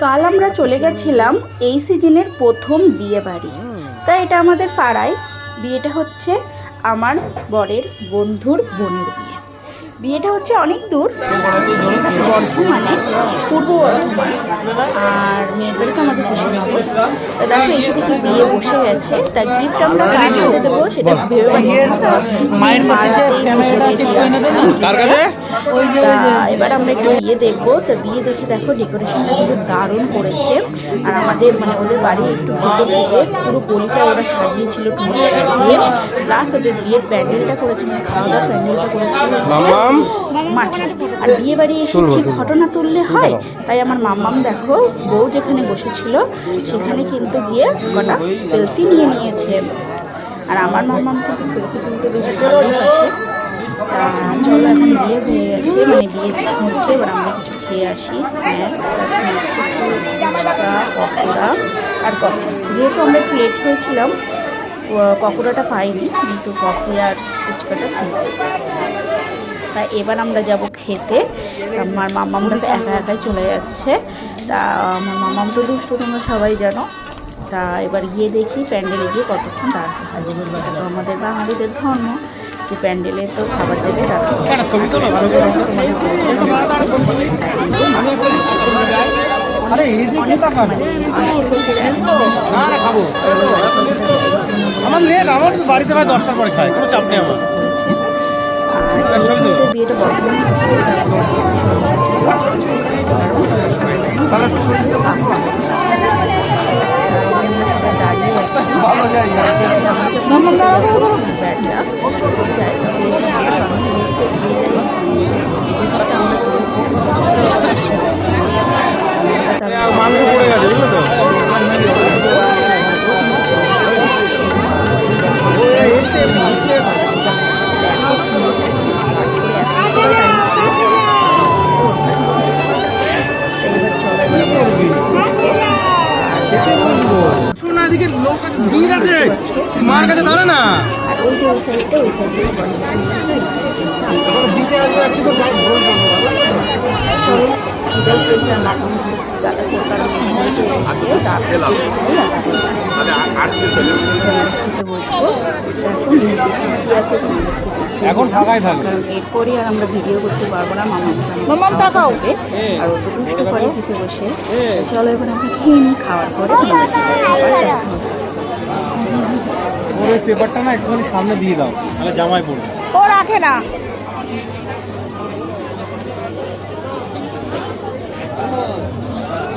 কাল আমরা চলে গেছিলাম এই সিজনের প্রথম বিয়ে বাড়ি। তাই এটা আমাদের পাড়ায়। বিয়েটা হচ্ছে আমার বরের বন্ধুর বোনের বিয়ে। বিয়েটা হচ্ছে অনেক দূর বর্ধমানে পূর্ব বর্ধমান। আর মেয়ের বাড়িতে আমাদের কুশীনগর। তা দেখো এসে থেকে বিয়ে বসে গেছে তা গিফট আমরা কার হাতে দেবো সেটা ভেবে মায়ের এবার আমরা একটু বিয়ে দেখব। তো বিয়ে দেখে দেখো ডেকোরেশনটা কিন্তু দারুণ করেছে। আর আমাদের মানে ওদের বাড়ি একটু ভিতর দিকে পুরো গলিটা ওরা সাজিয়েছিল দিয়ে প্লাস ওদের বিয়ের প্যান্ডেলটা করেছে মানে খাওয়া দাওয়া প্যান্ডেলটা করেছিল। হচ্ছে মাঠে। আর বিয়ে বাড়ি এসেছি ঘটনা তুললে হয় তাই আমার মাম্মাম দেখো বউ যেখানে বসেছিল সেখানে কিন্তু গিয়ে কটা সেলফি নিয়ে নিয়েছে। আর আমার মাম্মাম কিন্তু সেলফি তুলতে বেশি ভালোবাসে তা চলো এখন বিয়ে হয়ে গেছে মানে বিয়ে হচ্ছে এবার আমরা কিছু খেয়ে আসি স্ন্যাক্স স্ন্যাক্স হচ্ছে ফুচকা পকোড়া আর কফি যেহেতু আমরা একটু লেট হয়েছিলাম পকোড়াটা পাইনি কিন্তু কফি আর ফুচকাটা খেয়েছি। তা এবার আমরা যাব খেতে। আমার মামামটা তো একা একাই চলে যাচ্ছে। তা আমার মামাম তো দুষ্ট তোমরা সবাই জানো। তা এবার গিয়ে দেখি প্যান্ডেলে গিয়ে কতক্ষণ দাঁড়াতে হয়। তো আমাদের বাঙালিদের ধর্ম যে প্যান্ডেলে তো খাবার খাব? আমার লেট আমার বাড়িতে ভাই দশটার পরে খাই কোনো চাপ নেই আমার। বিয়েটা। আমরা দাঁড়িয়ে আছি আমাকে ব্যাগটা জায়গা পেয়েছি শোনা এদিকে লোক আছে ভিড় আছে। মার কাছে ধরে না। দিতে এখন বসবো থাকবে। কারণ আর আমরা ভিডিও করতে পারব না মামা মামাম তাকাও। আর ও দুষ্ট করে খেতে বসে। তো চলো এবার আমরা খেয়ে নিই খাওয়ার পরে তোমাদের সাথে। ওর পেপারটা না একটুখানি সামনে দিয়ে দাও তাহলে জামাই পড়বে। ও রাখে না সামনে দিবি ওর পেপার দে তাহলে যা-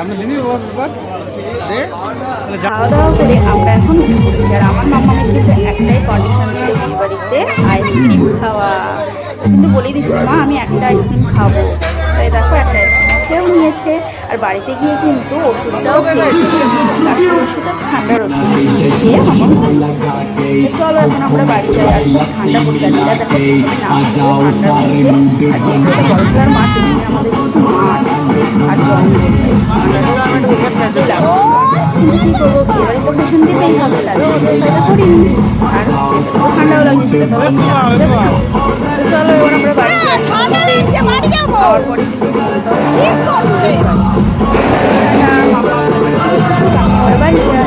খাওয়া দাওয়া করে আমরা এখন উঠে আর আমার মামামের কিন্তু একটাই কন্ডিশন ছিল বিয়ে বাড়িতে আইসক্রিম খাওয়া কিন্তু বলেই দিয়েছিল, মা, আমি একটা আইসক্রিম খাব। দেখো, একটা আইসক্রিম নিয়েছে। আর বাড়িতে গিয়ে কিন্তু ওষুধটাও খেয়েছে। কাশির ওষুধ ঠান্ডার ওষুধ খেয়ে। তো চলো, এখন আমরা বাড়ি যাই। আর ঠান্ডা পড়ছে, আর দেখো নাচছে ঠান্ডার মধ্যে আর যেহেতু বাড়ি তো ফ্যাশন দিতেই হবে তার জন্য সেটা করিনি আর তো ঠান্ডাও লাগছে সেটা তো চলো এবার আমরা বাড়ি যাই পরে। এবার বাড়ি যাই